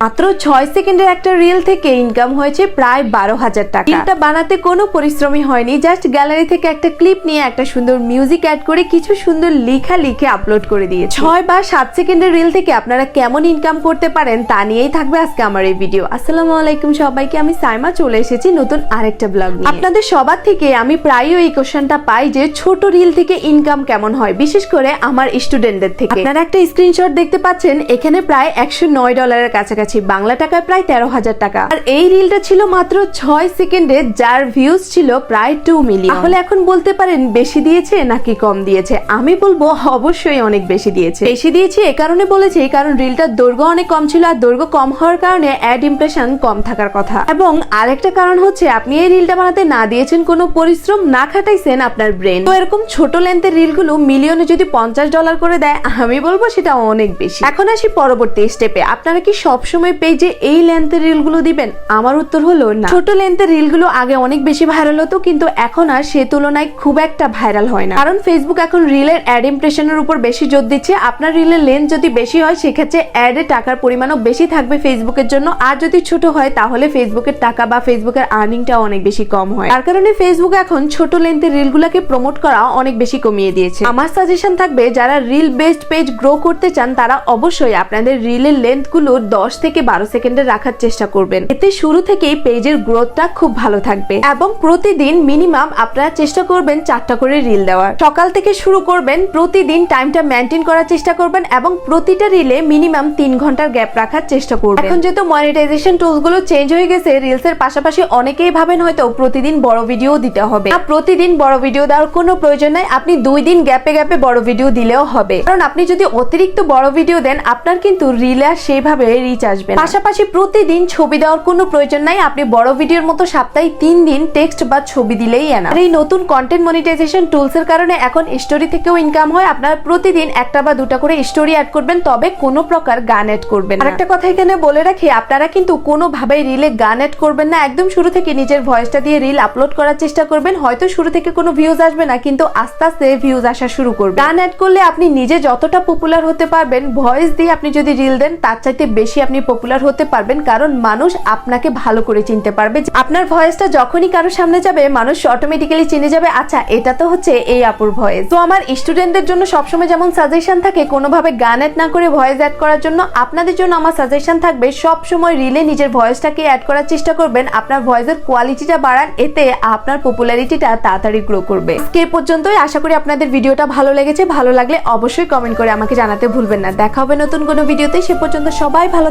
মাত্র ছয় সেকেন্ডের একটা রিল থেকে ইনকাম হয়েছে প্রায় বারো হাজার টাকা। এটা বানাতে কোনো পরিশ্রমই হয়নি জাস্ট গ্যালারি থেকে একটা ক্লিপ নিয়ে একটা সুন্দর মিউজিক অ্যাড করে কিছু সুন্দর লেখা লিখে আপলোড করে দিয়ে ছয় বা সাত সেকেন্ডের রিল থেকে আপনারা কেমন ইনকাম করতে পারেন তা নিয়েই থাকবে আজকে আমার এই ভিডিও আসসালামু আলাইকুম সবাইকে আমি সাইমা চলে এসেছি নতুন আরেকটা ব্লগ আপনাদের সবার থেকে আমি প্রায়ই এই কোশ্চেনটা পাই যে ছোট রিল থেকে ইনকাম কেমন হয় বিশেষ করে আমার স্টুডেন্টদের থেকে। আপনারা একটা স্ক্রিনশট দেখতে পাচ্ছেন এখানে প্রায় একশো নয় ডলারের কাছাকাছি বাংলা টাকায় প্রায় তেরো হাজার টাকা। আর এই রিলটা ছিল মাত্র ছয় সেকেন্ডে, যার ভিউজ ছিল প্রায় টু মিলিয়ন তাহলে এখন বলতে পারেন বেশি দিয়েছে নাকি কম দিয়েছে? আমি বলব অবশ্যই অনেক বেশি দিয়েছে। বেশি দিয়েছি এ কারণে বলেছি কারণ রিলটার দৈর্ঘ্য অনেক কম ছিল আর দৈর্ঘ্য কম হওয়ার কারণে অ্যাড ইমপ্রেশন কম থাকার কথা। এবং আরেকটা কারণ হচ্ছে, আপনি এই রিলটা বানাতে না দিয়েছেন কোনো পরিশ্রম না খাটাইছেন আপনার ব্রেন তো এরকম ছোট লেন্থের রিলগুলো মিলিয়নে যদি পঞ্চাশ ডলার করে দেয়, আমি বলব সেটা অনেক বেশি। এখন আসি পরবর্তী স্টেপে আপনারা কি সবসময় পেজে এই লেন্থের রিলগুলো দিবেন? আমার উত্তর হলো না। ছোট লেন্থের রিলগুলো আগে অনেক বেশি ভাইরাল হতো, কিন্তু এখন আর সে তুলনায় খুব একটা ভাইরাল হয় না। কারণ ফেসবুক এখন রিলের অ্যাড ইমপ্রেশনের উপর বেশি জোর দিচ্ছে। আপনার রিলের লেন্থ যদি বেশি হয়, সেক্ষেত্রে অ্যাডে টাকার পরিমাণও বেশি থাকবে ফেসবুকের জন্য। আর যদি ছোট হয়, তাহলে ফেসবুকের টাকা বা ফেসবুকের আর্নিংটা অনেক বেশি কম হয়। তার কারণে ফেসবুক এখন ছোট লেন্থের রিলগুলোকে প্রমোট করা অনেক বেশি কমিয়ে দিয়েছে। আমার সাজেশন থাকবে, যারা রিল বেসড পেজ গ্রো করতে চান, তারা অবশ্যই আপনাদের রিলের লেন্থগুলো দশ থেকে বারো সেকেন্ডে রাখার চেষ্টা করবেন। এতে শুরু থেকেই পেজের গ্রোথটা খুব ভালো থাকবে এবং প্রতিদিন মিনিমাম আপনারা চেষ্টা করবেন চারটা করে রিল দেওয়ার। সকাল থেকে শুরু করবেন, প্রতিদিন টাইমটা মেনটেন করার চেষ্টা করবেন এবং প্রতিটা রিলে মিনিমাম তিন ঘণ্টার গ্যাপ রাখার চেষ্টা করবেন। এখন যেহেতু মনিটাইজেশন টুলসগুলো চেঞ্জ হয়ে গেছে রিলস এর পাশাপাশি অনেকেই ভাবেন হয়তো প্রতিদিন বড় ভিডিও দিতে হবে। প্রতিদিন বড় ভিডিও দেওয়ার কোনো প্রয়োজন নাই, আপনি দুই দিন গ্যাপে গ্যাপে বড় ভিডিও দিলেও হবে। কারণ আপনি যদি অতিরিক্ত বড় ভিডিও দেন, আপনার কিন্তু রিলে আর সেভাবে রিচ আসবে পাশাপাশি প্রতিদিন ছবি দেওয়ার কোনো প্রয়োজন নাই। আপনি বড় ভিডিওর মতো সপ্তাহে তিন দিন টেক্সট বা ছবি দিলেই এনা আর এই নতুন কন্টেন্ট মনিটাইজেশন টুলস এর কারণে এখন স্টোরি থেকেও ইনকাম হয়। আপনারা প্রতিদিন একটা বা দুটা করে স্টোরি অ্যাড করবেন তবে কোনো প্রকার গান অ্যাড করবেন আর একটা কথা এখানে বলে রাখি আপনারা কিন্তু কোনোভাবেই রিলে গান অ্যাড করবেন না। একদম শুরু থেকে নিজের ভয়েসটা দিয়ে রিল আপলোড করার চেষ্টা করবেন। হয়তো শুরু থেকে কোনো ভিউজ আসবে না কিন্তু আস্তে আস্তে ভিউজ আসা শুরু করবে। গান অ্যাড করলে আপনি নিজে যতটা পপুলার হতে পারবেন ভয়েস দিয়ে আপনি যদি রিল দেন তার চাইতে বেশি আপনি পপুলার হতে পারবেন, কারণ মানুষ আপনাকে ভালো করে চিনতে পারবে। আপনার ভয়েসটা যখনই কারোর সামনে যাবে, মানুষ অটোমেটিক্যালি চিনে যাবে আচ্ছা এটা তো হচ্ছে এই আপুর ভয়েস তো আমার স্টুডেন্টদের জন্য সবসময় যেমন সাজেশন থাকে, কোনোভাবে গান অ্যাড না করে ভয়েস অ্যাড করার জন্য, আপনাদের জন্য আমার সাজেশন থাকবে সব সময় রিলে নিজের ভয়েসটাকে অ্যাড করার চেষ্টা করবেন, আপনার ভয়েসের কোয়ালিটিটা বাড়ান, এতে আপনার পপুলারিটিটা তাড়াতাড়ি গ্রো করবে। এ পর্যন্তই, আশা করি আপনাদের ভিডিওটা ভালো লেগেছে, ভালো লাগলে অবশ্যই কমেন্ট করে আমাকে জানাতে ভুলবেন না। দেখা হবে নতুন কোনো ভিডিওতে সে পর্যন্ত সবাই ভালো